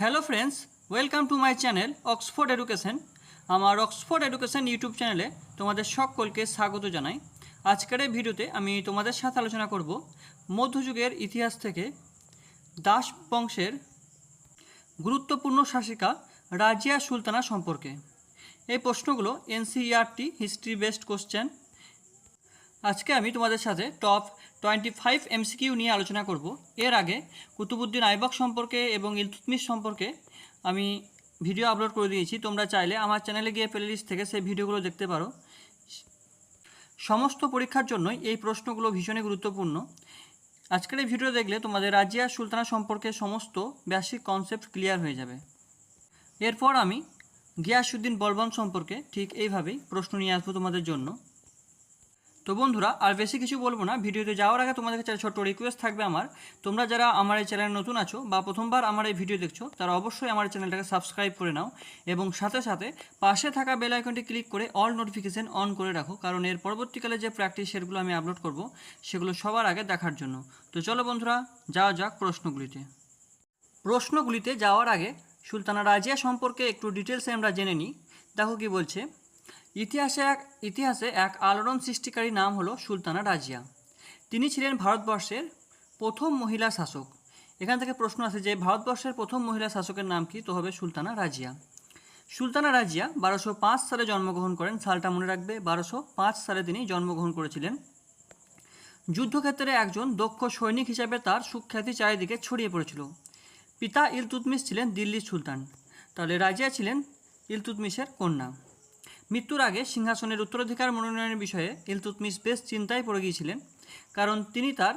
Hello friends welcome to my channel Oxford education আমার Oxford education YouTube চ্যানেলে তোমাদের সকলকে স্বাগত জানাই। আজকের এই ভিডিওতে আমি তোমাদের সাথে আলোচনা করব মধ্যযুগের ইতিহাস থেকে দাস বংশের গুরুত্বপূর্ণ শাসিকা রাজিয়া সুলতানা সম্পর্কে। এই প্রশ্নগুলো এনসিইআরটি হিস্ট্রি বেসড কোশ্চেন। আজকে আমি তোমাদের সাথে টপ টোয়েন্টি ফাইভ এমসিকিউ নিয়ে আলোচনা করব। এর আগে কুতুবুদ্দিন আইবক সম্পর্কে এবং ইলতুতমিশ সম্পর্কে আমি ভিডিও আপলোড করে দিয়েছি। তোমরা চাইলে আমার চ্যানেলে গিয়ে প্লেলিস্ট থেকে সেই ভিডিওগুলো দেখতে পারো। সমস্ত পরীক্ষার জন্যই এই প্রশ্নগুলো ভীষণই গুরুত্বপূর্ণ। আজকের এই ভিডিও দেখলে তোমাদের রাজিয়া সুলতানা সম্পর্কে সমস্ত বেসিক কনসেপ্ট ক্লিয়ার হয়ে যাবে। এরপর আমি গিয়াসুদ্দিন বলবন সম্পর্কে ঠিক এইভাবেই প্রশ্ন নিয়ে আসব তোমাদের জন্য। তো বন্ধুরা, আর বেশি কিছু বলব না। ভিডিওতে যাওয়ার আগে তোমাদের কাছে ছোট্ট রিকোয়েস্ট থাকবে আমার। তোমরা যারা আমার এই চ্যানেলে নতুন আছো বা প্রথমবার আমার এই ভিডিও দেখছ, তারা অবশ্যই আমার চ্যানেলটাকে সাবস্ক্রাইব করে নাও এবং সাথে সাথে পাশে থাকা বেল আইকনটি ক্লিক করে অল নোটিফিকেশন অন করে রাখো, কারণ এর পরবর্তীকালে যে প্র্যাকটিস সেগুলো আমি আপলোড করব, সেগুলো সবার আগে দেখার জন্য। তো চলো বন্ধুরা, যাওয়া যাক প্রশ্নগুলিতে। প্রশ্নগুলিতে যাওয়ার আগে সুলতানা রাজিয়া সম্পর্কে একটু ডিটেলসে আমরা জেনে নিই। দেখো কি বলছে ইতিহাসে এক ইতিহাসে এক আলোড়ন সৃষ্টিকারী নাম হলো সুলতানা রাজিয়া। তিনি ছিলেন ভারতবর্ষের প্রথম মহিলা শাসক। এখান থেকে প্রশ্ন আছে যে ভারতবর্ষের প্রথম মহিলা শাসকের নাম কি? তো হবে সুলতানা রাজিয়া। সুলতানা রাজিয়া বারোশো পাঁচ সালে জন্মগ্রহণ করেন। সালটা মনে রাখবে, বারোশো পাঁচ সালে তিনি জন্মগ্রহণ করেছিলেন। যুদ্ধক্ষেত্রে একজন দক্ষ সৈনিক হিসাবে তার সুখ্যাতি চারিদিকে ছড়িয়ে পড়েছিল। পিতা ইলতুতমিশ ছিলেন দিল্লির সুলতান। তাহলে রাজিয়া ছিলেন ইলতুতমিশের কন্যা। মৃত্যুর আগে সিংহাসনের উত্তরাধিকার মনোনয়নের বিষয়ে ইলতুতমিস বেশ চিন্তায় পড়ে গিয়েছিলেন, কারণ তিনি তার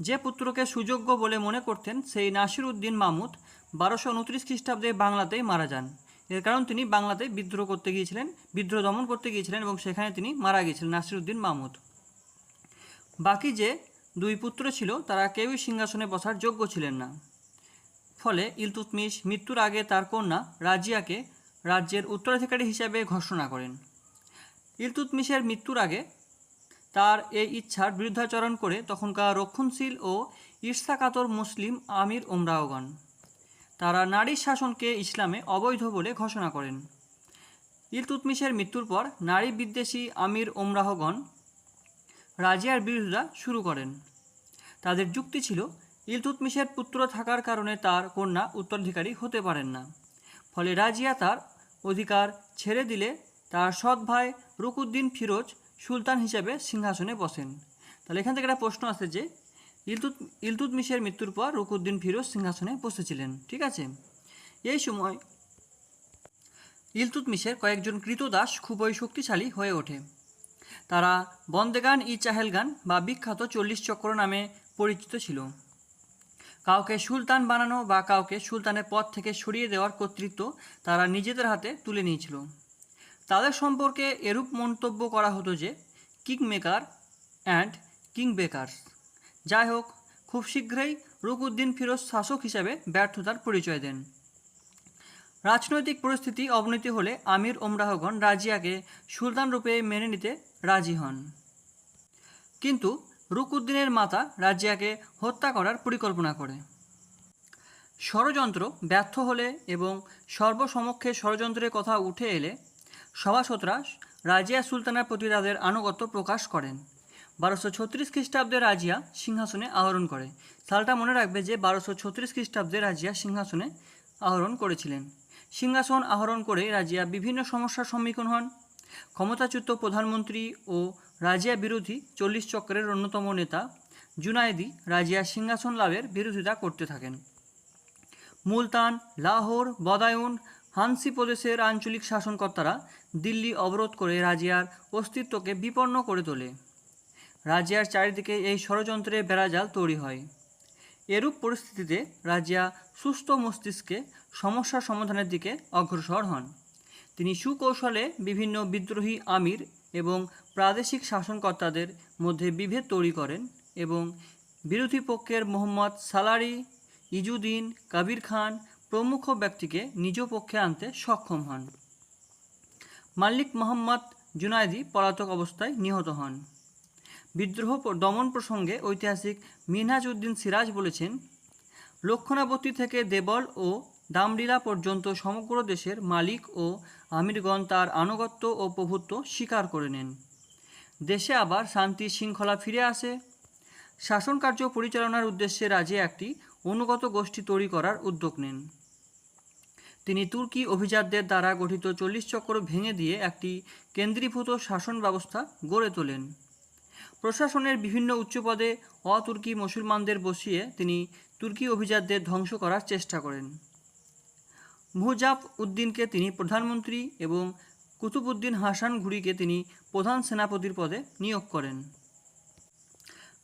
যে পুত্রকে সুযোগ্য বলে মনে করতেন সেই নাসির উদ্দিন মাহমুদ বারোশো উনত্রিশ খ্রিস্টাব্দে বাংলাতেই মারা যান। এর কারণ তিনি বাংলাতে বিদ্রোহ করতে গিয়েছিলেন, বিদ্রোহ দমন করতে গিয়েছিলেন এবং সেখানে তিনি মারা গিয়েছিলেন নাসির উদ্দিন মাহমুদ। বাকি যে দুই পুত্র ছিল তারা কেউই সিংহাসনে বসার যোগ্য ছিলেন না। ফলে ইলতুতমিশ মৃত্যুর আগে তার কন্যা রাজিয়াকে রাজ্যের উত্তরাধিকারী হিসাবে ঘোষণা করেন। ইলতুতমিশের মৃত্যুর আগে তার এই ইচ্ছার বিরুদ্ধাচরণ করে তখনকার রক্ষণশীল ও ঈর্ষাকাতর মুসলিম আমির ওমরাওগণ তারা নারী শাসনকে ইসলামে অবৈধ বলে ঘোষণা করেন। ইলতুতমিশের মৃত্যুর পর নারী বিদ্বেষী আমির ওমরাহগণ রাজিয়ার বিরোধিতা শুরু করেন। তাদের যুক্তি ছিল, ইলতুতমিশের পুত্র থাকার কারণে তার কন্যা উত্তরাধিকারী হতে পারেন না। ফলে রাজিয়া তার অধিকার ছেড়ে দিলে তার সৎ ভাই রুকুদ্দিন ফিরোজ সুলতান হিসেবে সিংহাসনে বসেন। তাহলে এখান থেকে একটা প্রশ্ন আসে যে, ইলতুত ইলতুতমিশের মৃত্যুর পর রুকুদ্দিন ফিরোজ সিংহাসনে বসেছিলেন, ঠিক আছে? এই সময় ইলতুতমিশের কয়েকজন কৃতদাস খুবই শক্তিশালী হয়ে ওঠে। তারা বন্দেগান ই চাহেলগান বা বিখ্যাত চল্লিশ চক্র নামে পরিচিত ছিল। কাউকে সুলতান বানানো বা কাউকে সুলতানের পদ থেকে সরিয়ে দেওয়ার কর্তৃত্ব তারা নিজেদের হাতে তুলে নিয়েছিল। তাদের সম্পর্কে এরূপ মন্তব্য করা হতো যে king maker and king bakers যাই হোক, খুব শীঘ্রই রুকুদ্দিন ফিরোজ শাসক হিসাবে ব্যর্থতার পরিচয় দেন। রাজনৈতিক পরিস্থিতি অবনতি হলে আমির ওমরাহগণ রাজিয়াকে সুলতান রূপে মেনে নিতে রাজি হন। কিন্তু রুকুদ্দিনের মাতা রাজিয়াকে হত্যা করার পরিকল্পনা করে। ষড়যন্ত্র ব্যর্থ হলে এবং সর্বসমক্ষে ষড়যন্ত্রের কথা উঠে এলে সভাসদরা রাজিয়া সুলতানার প্রতি তাদের আনুগত্য প্রকাশ করেন। বারোশো ছত্রিশ খ্রিস্টাব্দে রাজিয়া সিংহাসনে আহরণ করে। সালটা মনে রাখবে যে বারোশো ছত্রিশ খ্রিস্টাব্দে রাজিয়া সিংহাসনে আহরণ করেছিলেন। সিংহাসন আহরণ করে রাজিয়া বিভিন্ন সমস্যার সম্মুখীন হন। ক্ষমতাচ্যুত প্রধানমন্ত্রী ও রাজিয়া বিরোধী চল্লিশ চক্রের অন্যতম নেতা জুনায়েদি রাজিয়া সিংহাসন লাভের বিরোধিতা করতে থাকেন। মুলতান, লাহোর, বদায়ুন, হানসি প্রদেশের আঞ্চলিক শাসনকর্তারা দিল্লি অবরোধ করে রাজিয়ার অস্তিত্বকে বিপন্ন করে তোলে। রাজিয়ার চারিদিকে এই ষড়যন্ত্রে বেড়াজাল তৈরি হয়। এরূপ পরিস্থিতিতে রাজিয়া সুস্থ মস্তিষ্কে সমস্যার সমাধানের দিকে অগ্রসর হন। তিনি সুকৌশলে বিভিন্ন বিদ্রোহী আমির এবং প্রাদেশিক শাসনকর্তাদের মধ্যে বিভেদ তৈরি করেন এবং বিরোধী পক্ষের মোহাম্মদ সালারি ইজুদ্দিন কাবির খান প্রমুখ ব্যক্তিকে নিজ পক্ষে আনতে সক্ষম হন। মাল্লিক মোহাম্মদ জুনায়দি পলাতক অবস্থায় নিহত হন। বিদ্রোহ দমন প্রসঙ্গে ঐতিহাসিক মিনহাজ উদ্দিন সিরাজ বলেছেন, লক্ষণাবতী থেকে দেবল ও দামডিলা পর্যন্ত সমগ্র দেশের মালিক ও আমিরগণ তার আনুগত্য ও প্রভুত্ব স্বীকার করে নেন। দেশে আবার শান্তি শৃঙ্খলা ফিরে আসে। শাসন কার্য পরিচালনার উদ্দেশ্যে রাজে একটি অনুগত গোষ্ঠী তৈরি করার উদ্যোগ নেন। তিনি তুর্কি অভিজাতদের দ্বারা গঠিত চল্লিশ চক্র ভেঙে দিয়ে একটি কেন্দ্রীভূত শাসন ব্যবস্থা গড়ে তোলেন। প্রশাসনের বিভিন্ন উচ্চপদে অতুর্কি মুসলমানদের বসিয়ে তিনি তুর্কি অভিজাতদের ধ্বংস করার চেষ্টা করেন। মুজাফ উদ্দিনকে তিনি প্রধানমন্ত্রী এবং কুতুবউদ্দিন হাসান ঘুরিকে তিনি প্রধান সেনাপতির পদে নিয়োগ করেন।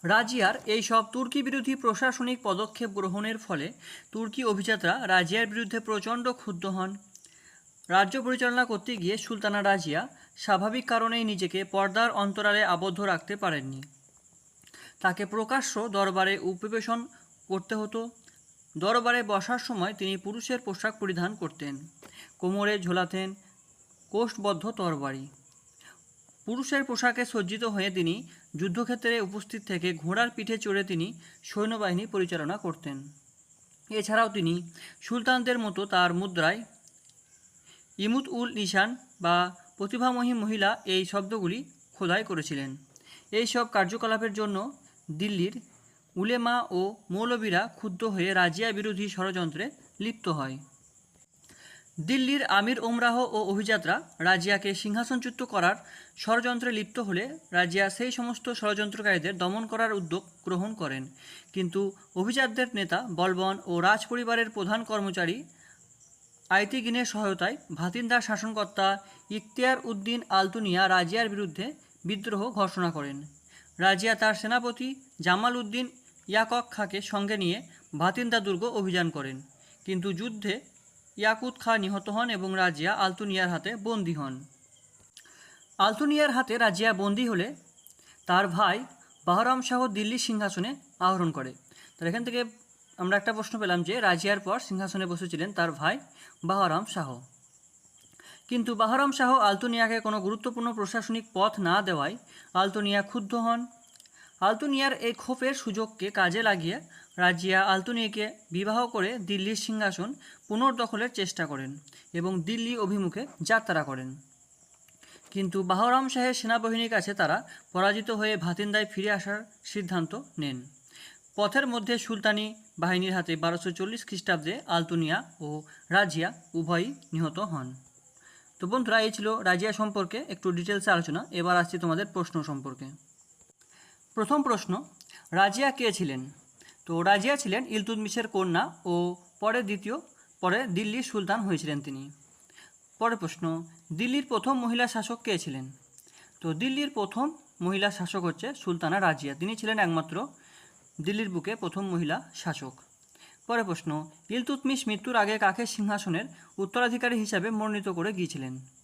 রাজিয়ার এই সব তুর্কি বিরোধী প্রশাসনিক পদক্ষেপ গ্রহণের ফলে তুর্কি অভিজাতরা রাজিয়ার বিরুদ্ধে প্রচণ্ড ক্ষুব্ধ হন। রাজ্য পরিচালনা করতে গিয়ে সুলতানা রাজিয়া স্বাভাবিক কারণেই নিজেকে পর্দার অন্তরালে আবদ্ধ রাখতে পারেননি। তাকে প্রকাশ্য দরবারে উপবেশন করতে হতো। দরবারে বসার সময় তিনি পুরুষের পোশাক পরিধান করতেন। কোমরে ঝোলাতেন কোষ্ঠবদ্ধ তরবারি। পুরুষের পোশাকে সজ্জিত হয়ে তিনি যুদ্ধক্ষেত্রে উপস্থিত থেকে ঘোড়ার পিঠে চড়ে তিনি সৈন্যবাহিনী পরিচালনা করতেন। এছাড়াও তিনি সুলতানদের মতো তার মুদ্রায় ইমুত উল নিশান বা প্রতিভামহী মহিলা এই শব্দগুলি খোদাই করেছিলেন। এই সব কার্যকলাপের জন্য দিল্লির উলেমা ও মৌলবীরা ক্ষুব্ধ হয়ে রাজিয়া বিরোধী ষড়যন্ত্রে লিপ্ত হয়। দিল্লির আমির ওমরাহ ও অভিজাতরা রাজিয়াকে সিংহাসনচ্যুত করার ষড়যন্ত্রে লিপ্ত হলে রাজিয়া সেই সমস্ত ষড়যন্ত্রকারীদের দমন করার উদ্যোগ গ্রহণ করেন। কিন্তু অভিজাতদের নেতা, বলবন ও রাজপরিবারের প্রধান কর্মচারী আইতিগিনের সহায়তায় ভাতিন্দার শাসনকর্তা ইখতিয়ার উদ্দিন আলতুনিয়া রাজিয়ার বিরুদ্ধে বিদ্রোহ ঘোষণা করেন। রাজিয়া তার সেনাপতি জামাল উদ্দিন ইয়াকক খাঁকে সঙ্গে নিয়ে ভাতিন্দা দুর্গ অভিযান করেন। কিন্তু যুদ্ধে ইয়াকুত খাঁ নিহত হন এবং রাজিয়া আলতুনিয়ার হাতে বন্দী হন। আলতুনিয়ার হাতে রাজিয়া বন্দী হলে তার ভাই বাহরাম শাহ দিল্লির সিংহাসনে আহরণ করে। তার এখান থেকে আমরা একটা প্রশ্ন পেলাম যে, রাজিয়ার পর সিংহাসনে বসেছিলেন তার ভাই বাহরাম শাহ। কিন্তু বাহরাম শাহ আলতুনিয়াকে কোনো গুরুত্বপূর্ণ প্রশাসনিক পথ না দেওয়ায় আলতুনিয়া ক্ষুব্ধ হন। আলতুনিয়ার এই ক্ষোভের সুযোগকে কাজে লাগিয়ে রাজিয়া আলতুনিয়াকে বিবাহ করে দিল্লির সিংহাসন পুনর্দখলের চেষ্টা করেন এবং দিল্লি অভিমুখে যাত্রা করেন। কিন্তু বাহরাম শাহের সেনাবাহিনীর কাছে তারা পরাজিত হয়ে ভাতিন্দায় ফিরে আসার সিদ্ধান্ত নেন। পথের মধ্যে সুলতানি বাহিনীর হাতে বারোশো চল্লিশ খ্রিস্টাব্দে আলতুনিয়া ও রাজিয়া উভয়ই নিহত হন। তো বন্ধুরা, এই ছিল রাজিয়া সম্পর্কে একটু ডিটেলসে আলোচনা। এবার আসছি তোমাদের প্রশ্ন সম্পর্কে। প্রথম প্রশ্ন, রাজিয়া কে ছিলেন? তো রাজিয়া ছিলেন ইলতুৎমিশের কন্যা ও পরে দ্বিতীয়, পরে দিল্লির সুলতান হয়েছিলেন তিনি। পরের প্রশ্ন, দিল্লির প্রথম মহিলা শাসক কে ছিলেন? তো দিল্লির প্রথম মহিলা শাসক হচ্ছে সুলতানা রাজিয়া। তিনি ছিলেন একমাত্র দিল্লির বুকে প্রথম মহিলা শাসক। পরে প্রশ্ন ইলতুতমিশ মৃত্যুর আগে কাকে সিংহাসনের উত্তরাধিকারী হিসাবে মনোনীত করে গিয়েছিলেন?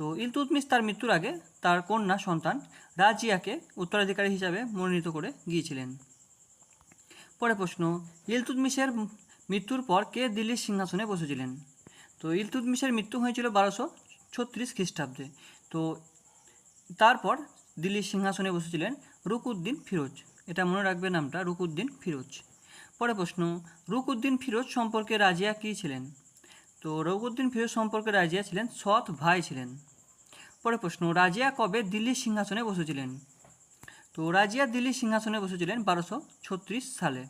তো ইলতুতমিস তার মৃত্যুর আগে তার কন্যা সন্তান রাজিয়াকে উত্তরাধিকারী হিসাবে মনোনীত করে গিয়েছিলেন। পরে প্রশ্ন ইলতুৎমিশের মৃত্যুর পর কে দিল্লির সিংহাসনে বসেছিলেন? তো ইলতুৎমিশের মৃত্যু হয়েছিল বারোশো ছত্রিশ খ্রিস্টাব্দে। তো তারপর দিল্লির সিংহাসনে বসেছিলেন রুকুদ্দিন ফিরোজ। এটা মনে রাখবে নামটা, রুকুদ্দিন ফিরোজ। পরে প্রশ্ন, রুকুদ্দিন ফিরোজ সম্পর্কে রাজিয়া কী ছিলেন? তো রঘুদ্দিন ফিরোজ সম্পর্কে রাজিয়া ছিলেন, সৎ ভাই ছিলেন। পরে প্রশ্ন, রাজিয়া কবে দিল্লির সিংহাসনে বসেছিলেন? তো রাজিয়া দিল্লির সিংহাসনে বসেছিলেন বারোশো ছত্রিশ সালে।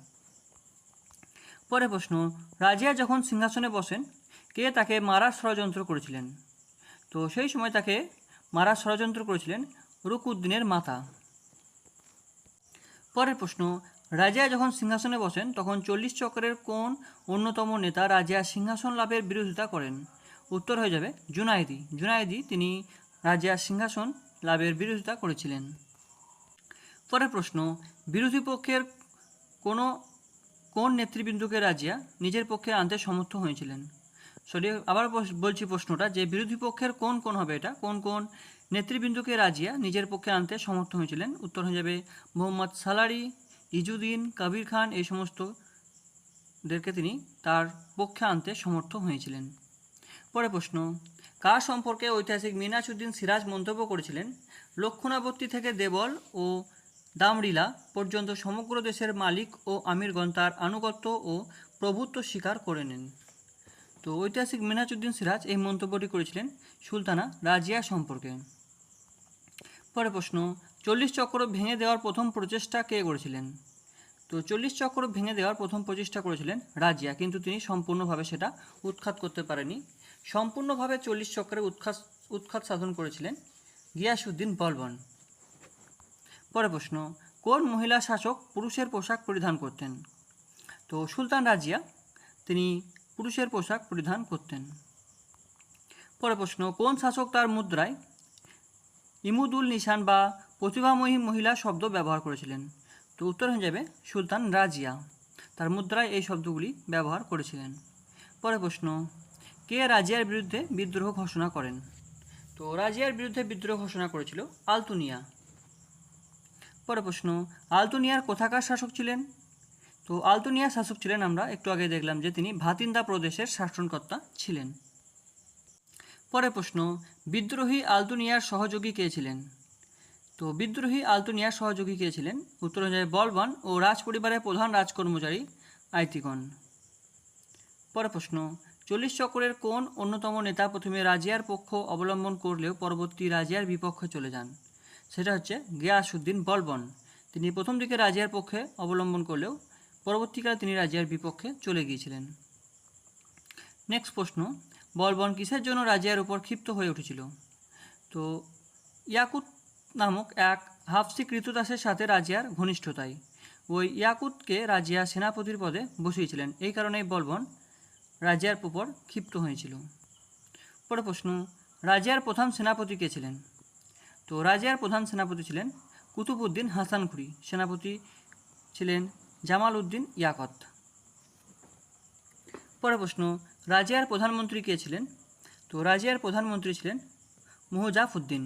পরে প্রশ্ন, রাজিয়া যখন সিংহাসনে বসেন, কে তাকে মারার ষড়যন্ত্র করেছিলেন? তো সেই সময় তাকে মারার ষড়যন্ত্র করেছিলেন রুকুদ্দিনের মাতা। পরের প্রশ্ন, রাজিয়া যখন সিংহাসনে বসেন, তখন চল্লিশ চক্রের কোন অন্যতম নেতা রাজিয়া সিংহাসন লাভের বিরোধিতা করেন? উত্তর হয়ে যাবে জুনাইদি। জুনাইদি তিনি রাজিয়া সিংহাসন লাভের বিরোধিতা করেছিলেন। পরের প্রশ্ন, বিরোধী পক্ষের কোনো, কোন নেতৃবৃন্দকে রাজিয়া নিজের পক্ষে আনতে সমর্থ হয়েছিলেন? সরি আবার বলছি প্রশ্নটা যে বিরোধী পক্ষের কোন কোন হবে এটা? কোন কোন নেতৃবৃন্দকে রাজিয়া নিজের পক্ষে আনতে সমর্থ হয়েছিলেন? উত্তর হয়ে যাবে, মোহাম্মদ সালারি, ইজুদ্দিন, কাবির খান এই সমস্তদেরকে তিনি তার পক্ষে আনতে সমর্থ হয়েছিলেন। পরে প্রশ্ন কার সম্পর্কে ঐতিহাসিক মিনাসুদ্দিন সিরাজ মন্তব্য করেছিলেন? লক্ষণাবর্তী থেকে দেবল ও দামরিলা পর্যন্ত সমগ্র দেশের মালিক ও আমিরগণ তার আনুগত্য ও প্রভুত্ব স্বীকার করে নেন। তো ঐতিহাসিক মিনাজউদ্দিন সিরাজ এই মন্তব্যটি করেছিলেন সুলতানা রাজিয়া সম্পর্কে। পরে প্রশ্ন, চল্লিশ চক্র ভেঙে দেওয়ার প্রথম প্রচেষ্টা কে করেছিলেন? তো চল্লিশ চক্র ভেঙে দেওয়ার প্রথম প্রচেষ্টা করেছিলেন রাজিয়া, কিন্তু তিনি সম্পূর্ণভাবে সেটা উৎখাত করতে পারেনি সম্পূর্ণভাবে চল্লিশ চক্রে উৎখাত উৎখাত সাধন করেছিলেন গিয়াসুদ্দিন বলবন। পরে প্রশ্ন, কোন মহিলা শাসক পুরুষের পোশাক পরিধান করতেন? তো সুলতান রাজিয়া, তিনি পুরুষের পোশাক পরিধান করতেন। পরে প্রশ্ন, কোন শাসক তার মুদ্রায় ইমুদুল নিশান বা প্রতিভাময়ী মহিলা শব্দ ব্যবহার করেছিলেন? তো উত্তর হয়ে যাবে সুলতান রাজিয়া। তার মুদ্রায় এই শব্দগুলি ব্যবহার করেছিলেন। পরে প্রশ্ন কে রাজিয়ার বিরুদ্ধে বিদ্রোহ ঘোষণা করেন? তো রাজিয়ার বিরুদ্ধে বিদ্রোহ ঘোষণা করেছিল আলতুনিয়া। পরে প্রশ্ন, আলতুনিয়ার কোথাকার শাসক ছিলেন? তো আলতুনিয়ার শাসক ছিলেন আমরা একটু আগে দেখলাম যে তিনি ভাতিন্দা প্রদেশের শাসনকর্তা ছিলেন। পরে প্রশ্ন, বিদ্রোহী আলতুনিয়ার সহযোগী কে ছিলেন? তো বিদ্রোহী আলতুনিয়ার সহযোগী কে ছিলেন? উত্তর যাবে বলবান ও রাজ পরিবারের প্রধান রাজকর্মচারী আইতিগণ। পরে প্রশ্ন চল্লিশ চক্রের কোন অন্যতম নেতা প্রথমে রাজিয়ার পক্ষ অবলম্বন করলেও পরবর্তী রাজিয়ার বিপক্ষে চলে যান? সেটা হচ্ছে গিয়াসুদ্দিন বলবন। তিনি প্রথম দিকে রাজিয়ার পক্ষে অবলম্বন করলেও পরবর্তীকালে তিনি রাজিয়ার বিপক্ষে চলে গিয়েছিলেন। নেক্সট প্রশ্ন, বলবন কিসের জন্য রাজিয়ার উপর ক্ষিপ্ত হয়ে উঠেছিল? তো ইয়াকুত নামক এক হাফসি কৃতদাসের সাথে রাজিয়ার ঘনিষ্ঠতায়। ওই ইয়াকুতকে রাজিয়া সেনাপতির পদে বসিয়েছিলেন। এই কারণেই বলবন রাজিয়ার উপর ক্ষিপ্ত হয়েছিল। পরে প্রশ্ন, রাজিয়ার প্রধান সেনাপতি কে ছিলেন? তো রাজিয়ার প্রধান সেনাপতি ছিলেন কুতুবউদ্দিন হাসানখুরি সেনাপতি ছিলেন জামাল উদ্দিন ইয়াকত। পরে প্রশ্ন, রাজিয়ার প্রধানমন্ত্রী কে ছিলেন? তো রাজিয়ার প্রধানমন্ত্রী ছিলেন মুহজাফউদ্দিন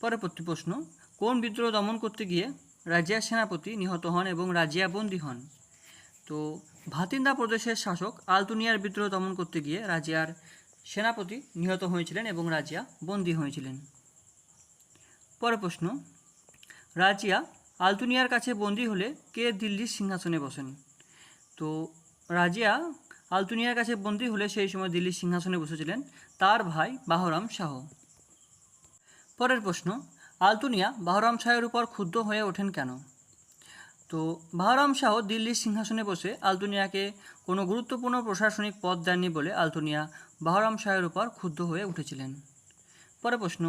পরবর্তী প্রশ্ন, কোন বিদ্রোহ দমন করতে গিয়ে রাজিয়ার সেনাপতি নিহত হন এবং রাজিয়া বন্দী হন? তো ভাতিন্দা প্রদেশের শাসক আলতুনিয়ার বিদ্রোহ দমন করতে গিয়ে রাজিয়ার সেনাপতি নিহত হয়েছিলেন এবং রাজিয়া বন্দী হয়েছিলেন। পরের প্রশ্ন, রাজিয়া আলতুনিয়ার কাছে বন্দী হলে কে দিল্লির সিংহাসনে বসেন? তো রাজিয়া আলতুনিয়ার কাছে বন্দী হলে সেই সময় দিল্লির সিংহাসনে বসেছিলেন তার ভাই বাহরাম শাহ। পরের প্রশ্ন, আলতুনিয়া বাহরাম শাহের উপর ক্ষুব্ধ হয়ে ওঠেন কেন? তো বাহরাম শাহ দিল্লির সিংহাসনে বসে আলতুনিয়াকে কোনো গুরুত্বপূর্ণ প্রশাসনিক পদ দেননি বলে আলতুনিয়া বাহরাম শাহের উপর ক্ষুব্ধ হয়ে উঠেছিলেন। পরে প্রশ্ন,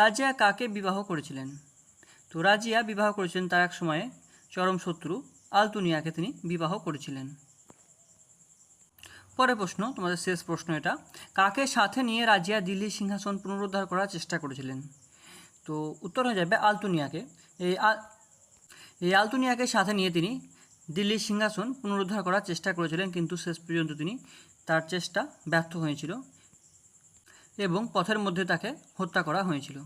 রাজিয়া কাকে বিবাহ করেছিলেন? তো রাজিয়া বিবাহ করেছিলেন তার এক সময়ে চরম শত্রু আলতুনিয়াকে তিনি বিবাহ করেছিলেন। পরে প্রশ্ন, তোমাদের শেষ প্রশ্ন এটা, কাকে সাথে নিয়ে রাজিয়া দিল্লির সিংহাসন পুনরুদ্ধার করার চেষ্টা করেছিলেন? তো উত্তর হয়ে যাবে আলতুনিয়াকে। এই আলতুনিয়াকে সাথে নিয়ে তিনি দিল্লির সিংহাসন পুনরুদ্ধার করার চেষ্টা করেছিলেন, কিন্তু শেষ পর্যন্ত তিনি তার চেষ্টা ব্যর্থ হয়েছিল এবং পথের মধ্যে তাকে হত্যা করা হয়েছিল।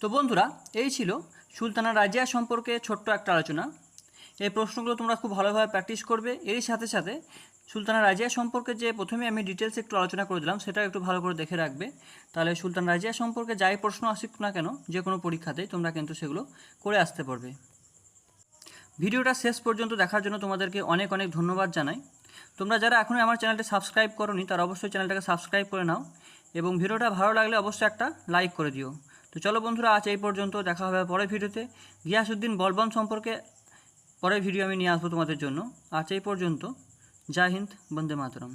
তো বন্ধুরা, এই ছিল সুলতানা রাজিয়া সম্পর্কে ছোট্ট একটা আলোচনা। এই প্রশ্নগুলো তোমরা খুব ভালোভাবে প্র্যাকটিস করবে। এরই সাথে সাথে সুলতানা রাজিয়া সম্পর্কে যে প্রথমে আমি ডিটেলস একটু আলোচনা করে দিলাম সেটা একটু ভালো করে দেখে রাখবে। তাহলে সুলতান রাজিয়া সম্পর্কে যাই প্রশ্ন আসুক না কেন, যে কোনো পরীক্ষাতেই তোমরা কিন্তু সেগুলো করে আসতে পারবে। ভিডিওটা শেষ পর্যন্ত দেখার জন্য তোমাদেরকে অনেক অনেক ধন্যবাদ জানাই। তোমরা যারা এখনও আমার চ্যানেলটি সাবস্ক্রাইব করনি, তারা অবশ্যই চ্যানেলটাকে সাবস্ক্রাইব করে নাও এবং ভিডিওটা ভালো লাগলে অবশ্যই একটা লাইক করে দিও। তো চলো বন্ধুরা, আজ এই পর্যন্ত দেখা হবে পরের ভিডিওতে। গিয়াসুদ্দিন বলবন সম্পর্কে পরের ভিডিও আমি নিয়ে আসব তোমাদের জন্য। আজ এই পর্যন্ত। জয় হিন্দ, বন্দে মাতরম।